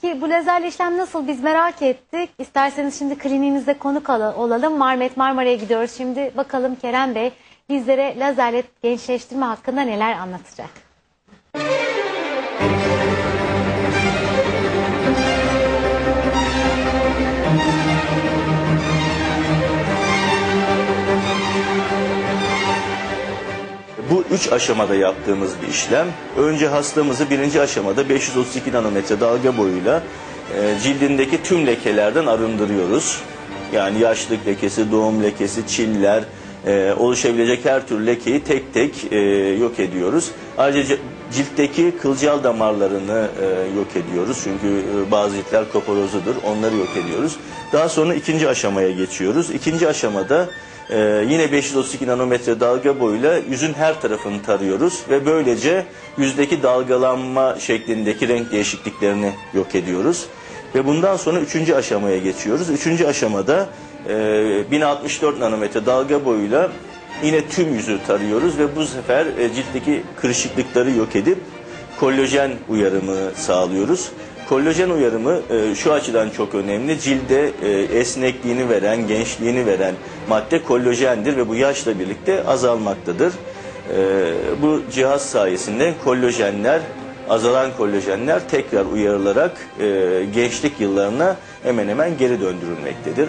Ki bu lazerle işlem nasıl biz merak ettik. İsterseniz şimdi kliniğimizde konuk olalım. Marmet Marmara'ya gidiyoruz. Şimdi bakalım Kerem Bey bizlere lazerle gençleştirme hakkında neler anlatacak. Üç aşamada yaptığımız bir işlem. Önce hastamızı birinci aşamada 532 nanometre dalga boyuyla e, cildindeki tüm lekelerden arındırıyoruz. Yani yaşlılık lekesi, doğum lekesi, çiller, e, oluşabilecek her tür lekeyi tek tek e, yok ediyoruz. Ayrıca ciltteki kılcal damarlarını e, yok ediyoruz. Çünkü e, bazı ciltler koporozudur. Onları yok ediyoruz. Daha sonra ikinci aşamaya geçiyoruz. İkinci aşamada ee, yine 532 nanometre dalga boyuyla yüzün her tarafını tarıyoruz ve böylece yüzdeki dalgalanma şeklindeki renk değişikliklerini yok ediyoruz. Ve bundan sonra üçüncü aşamaya geçiyoruz. Üçüncü aşamada e, 1064 nanometre dalga boyuyla yine tüm yüzü tarıyoruz ve bu sefer e, ciltteki kırışıklıkları yok edip kollajen uyarımı sağlıyoruz. Kollajen uyarımı e, şu açıdan çok önemli. Cilde e, esnekliğini veren, gençliğini veren madde kollajendir ve bu yaşla birlikte azalmaktadır. E, bu cihaz sayesinde kollajenler, azalan kollajenler tekrar uyarılarak gençlik yıllarına hemen hemen geri döndürülmektedir.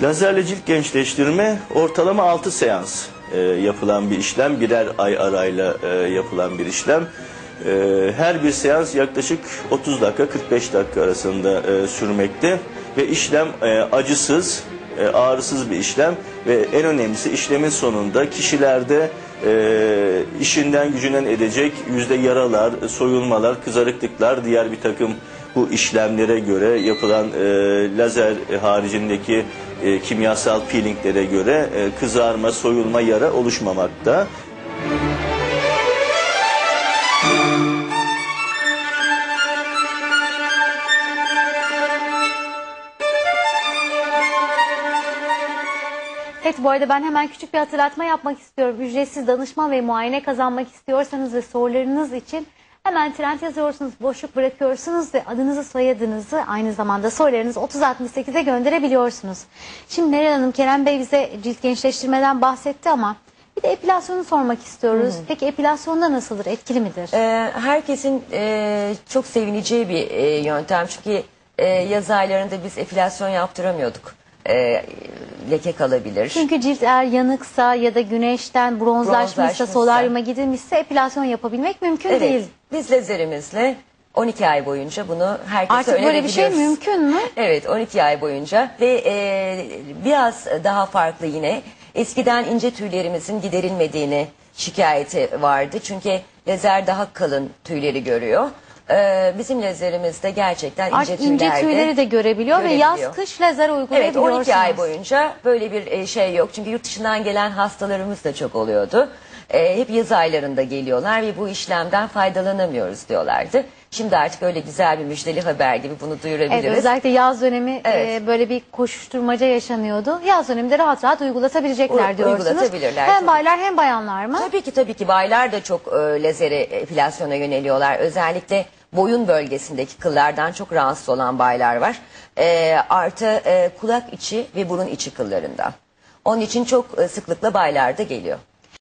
Lazerle cilt gençleştirme ortalama 6 seans e, yapılan bir işlem. Birer ay arayla e, yapılan bir işlem. E, her bir seans yaklaşık 30 dakika 45 dakika arasında e, sürmekte. Ve işlem e, acısız, e, ağrısız bir işlem. Ve en önemlisi işlemin sonunda kişilerde e, işinden gücünden edecek yüzde yaralar, soyulmalar, kızarıklıklar, diğer bir takım bu işlemlere göre yapılan e, lazer haricindeki e, kimyasal peelinglere göre e, kızarma, soyulma, yara oluşmamakta. Evet bu arada ben hemen küçük bir hatırlatma yapmak istiyorum. Ücretsiz danışma ve muayene kazanmak istiyorsanız ve sorularınız için hemen trend yazıyorsunuz, boşluk bırakıyorsunuz ve adınızı soyadınızı aynı zamanda sorularınızı 3068'e gönderebiliyorsunuz. Şimdi Meral Hanım, Kerem Bey bize cilt gençleştirmeden bahsetti ama bir de epilasyonu sormak istiyoruz. Peki epilasyonda nasıldır, etkili midir? Ee, herkesin e, çok sevineceği bir e, yöntem çünkü e, yaz aylarında biz epilasyon yaptıramıyorduk. E, leke kalabilir. Çünkü cilt eğer yanıksa ya da güneşten bronzlaşmışsa, Bronzlaşmışsa. solaryuma gidilmişse epilasyon yapabilmek mümkün değil. Evet, biz lazerimizle 12 ay boyunca bunu herkese Artık böyle bir şey mümkün mü? Evet 12 ay boyunca ve e, biraz daha farklı yine eskiden ince tüylerimizin giderilmediğini şikayeti vardı. Çünkü lazer daha kalın tüyleri görüyor. E, bizim lazerimizde gerçekten ince Artık ince tüylerde tüyleri de görebiliyor, ve görebiliyor. yaz kış lazer Evet uygulayabiliyorsunuz. 12 ay boyunca böyle bir e, şey yok. Çünkü yurt dışından gelen hastalarımız da çok oluyordu. E, hep yaz aylarında geliyorlar ve bu işlemden faydalanamıyoruz diyorlardı. Şimdi artık öyle güzel bir müjdeli haber gibi bunu Evet, duyurabiliriz. özellikle yaz dönemi Evet. e, böyle bir koşuşturmaca yaşanıyordu. Yaz döneminde rahat rahat uygulatabilecekler Uy- diyorsunuz. uygulatabilirler, Hem tabii. baylar hem bayanlar mı? Tabii ki tabii ki baylar da çok e, lazere epilasyona yöneliyorlar. Özellikle boyun bölgesindeki kıllardan çok rahatsız olan baylar var. E, artı e, kulak içi ve burun içi kıllarından. Onun için çok e, sıklıkla baylar geliyor.